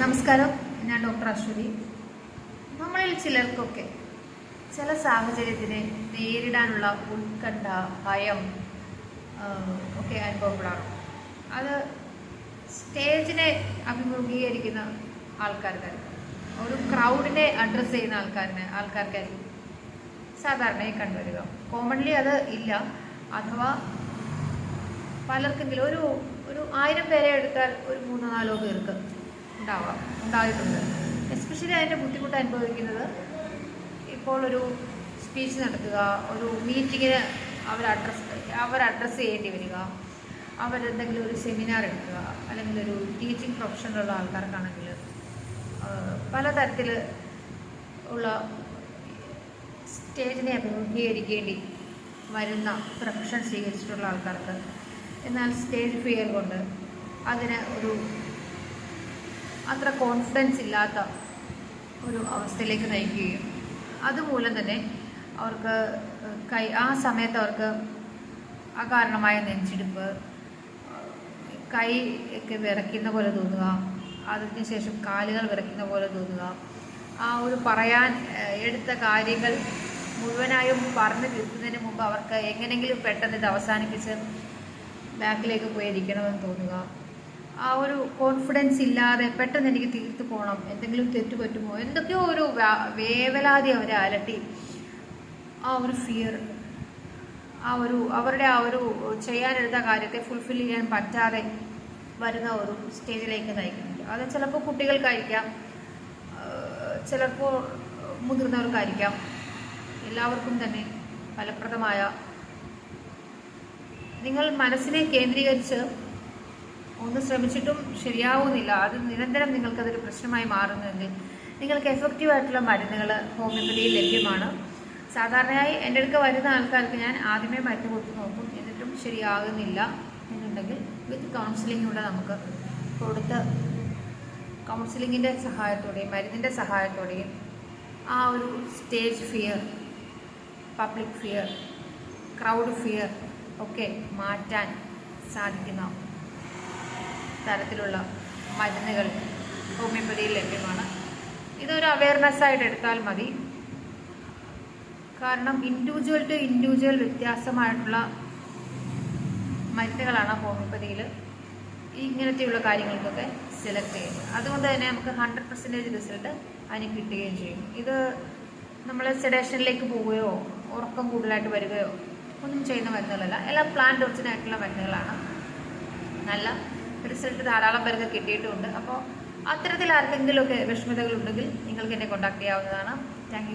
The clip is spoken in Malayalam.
നമസ്കാരം. ഞാൻ ഡോക്ടർ അശ്വതി. നമ്മളിൽ ചിലർക്കൊക്കെ ചില സാഹചര്യത്തിനെ നേരിടാനുള്ള ഉത്കണ്ഠ ഭയം ഒക്കെ അനുഭവപ്പെടാറുണ്ട്. അത് സ്റ്റേജിനെ അഭിമുഖീകരിക്കുന്ന ആൾക്കാർക്കായിരിക്കും. ഒരു ക്രൗഡിനെ അഡ്രസ്സ് ചെയ്യുന്ന ആൾക്കാരിനെ ആൾക്കാർക്കായിരിക്കും. സാധാരണയായി കണ്ടുവരിക. കോമൺലി അത് ഇല്ല. അഥവാ പലർക്കെങ്കിലും ഒരു ഒരു ആയിരം പേരെ എടുത്താൽ ഒരു മൂന്നോ നാലോ പേർക്ക് ഉണ്ടാവാം ഉണ്ടായിട്ടുണ്ട്. എസ്പെഷ്യലി അതിന്റെ ബുദ്ധിമുട്ട് അനുഭവിക്കുന്നത് ഇപ്പോൾ ഒരു സ്പീച്ച് നടത്തുക ഒരു മീറ്റിങ്ങിന് അവർ അഡ്രസ് അവർ അഡ്രസ്സ് ചെയ്യേണ്ടി വരിക അവരെന്തെങ്കിലും ഒരു സെമിനാർ എടുക്കുക അല്ലെങ്കിൽ ഒരു ടീച്ചിങ് പ്രൊഫഷനിലുള്ള ആൾക്കാർക്കാണെങ്കിൽ പലതരത്തിൽ ഉള്ള സ്റ്റേജിനെ അഭിമുഖീകരിക്കേണ്ടി വരുന്ന പ്രൊഫഷൻ സ്വീകരിച്ചിട്ടുള്ള ആൾക്കാർക്ക് എന്നാൽ സ്റ്റേജ് ഫിയർ കൊണ്ട് അതിന് ഒരു അത്ര കോൺഫിഡൻസ് ഇല്ലാത്ത ഒരു അവസ്ഥയിലേക്ക് നയിക്കുകയും അതുമൂലം തന്നെ അവർക്ക് കൈ ആ സമയത്ത് അവർക്ക് അകാരണമായ നെഞ്ചിടിപ്പ് കൈ ഒക്കെ വിറയ്ക്കുന്ന പോലെ തോന്നുക അതിന് ശേഷം കാലുകൾ വിറയ്ക്കുന്ന പോലെ തോന്നുക ആ ഒരു പറയാൻ എടുത്ത കാര്യങ്ങൾ മുഴുവനായും പറഞ്ഞു തീർക്കുന്നതിന് മുമ്പ് അവർക്ക് എങ്ങനെയെങ്കിലും പെട്ടെന്ന് ഇത് അവസാനിപ്പിച്ച് ബാക്കിലേക്ക് പോയിരിക്കണമെന്ന് തോന്നുക. ആ ഒരു കോൺഫിഡൻസ് ഇല്ലാതെ പെട്ടെന്ന് എനിക്ക് തീർത്തു പോകണം എന്തെങ്കിലും തെറ്റ് പറ്റുമോ? എന്തൊക്കെയോ ഒരു വേവലാതി അവരെ അലട്ടി. ആ ഒരു ഫിയർ ആ ഒരു അവരുടെ ആ ഒരു ചെയ്യാനെടുത്ത കാര്യത്തെ ഫുൾഫിൽ ചെയ്യാൻ പറ്റാതെ വരുന്ന ഒരു സ്റ്റേജിലേക്ക് നയിക്കുന്നുണ്ട്. അത് ചിലപ്പോൾ കുട്ടികൾക്കായിരിക്കാം ചിലപ്പോൾ മുതിർന്നവർക്കായിരിക്കാം. എല്ലാവർക്കും തന്നെ ഫലപ്രദമായ നിങ്ങൾ മനസ്സിനെ കേന്ദ്രീകരിച്ച് ഒന്ന് ശ്രമിച്ചിട്ടും ശരിയാവുന്നില്ല. അത് നിരന്തരം നിങ്ങൾക്കതൊരു പ്രശ്നമായി മാറുന്നുവെങ്കിൽ നിങ്ങൾക്ക് എഫക്റ്റീവ് ആയിട്ടുള്ള മരുന്നുകൾ ഹോമിയോപ്പതിയിൽ ലഭ്യമാണ്. സാധാരണയായി എന്റെ അടുക്ക വരുന്ന ആൾക്കാർക്ക് ഞാൻ ആദ്യമേ മരുന്ന് കൊടുത്ത് നോക്കും. എന്നിട്ടും ശരിയാകുന്നില്ല എന്നുണ്ടെങ്കിൽ വിത്ത് കൗൺസിലിങ്ങിലൂടെ നമുക്ക് കൊടുത്ത് കൗൺസിലിങ്ങിന്റെ സഹായത്തോടെയും മരുന്നിന്റെ സഹായത്തോടെയും ആ ഒരു stage fear public fear crowd fear ഒക്കെ മാറ്റാൻ സാധിക്കുന്ന തരത്തിലുള്ള മരുന്നുകൾ ഹോമിയോപ്പതിയിൽ ലഭ്യമാണ്. ഇതൊരു അവയർനെസ് ആയിട്ട് എടുത്താൽ മതി. കാരണം ഇൻഡിവിജ്വൽ ടു ഇൻഡിവിജ്വൽ വ്യത്യാസമായിട്ടുള്ള മരുന്നുകളാണ് ഹോമിയോപ്പതിയിൽ ഇങ്ങനത്തെയുള്ള കാര്യങ്ങൾക്കൊക്കെ സെലക്ട് ചെയ്യുന്നത്. അതുകൊണ്ട് തന്നെ നമുക്ക് ഹൺഡ്രഡ് പെർസെന്റേജ് റിസൾട്ട് അതിന് കിട്ടുകയും ചെയ്യും. ഇത് നമ്മൾ സെഡേഷനിലേക്ക് പോവുകയോ ഉറക്കം കൂടുതലായിട്ട് വരികയോ ഒന്നും ചെയ്യുന്ന മരുന്നുകളല്ല. എല്ലാം പ്ലാന്റ് ഒറിജിനായിട്ടുള്ള മരുന്നുകളാണ്. നല്ല റിസൾട്ട് ധാരാളം പേർക്ക് കിട്ടിയിട്ടുമുണ്ട് അപ്പോൾ അത്തരത്തിൽ ആർക്കെങ്കിലുമൊക്കെ വിഷമതകളുണ്ടെങ്കിൽ നിങ്ങൾക്ക് എന്നെ കോൺടാക്ട് ചെയ്യാവുന്നതാണ്. താങ്ക്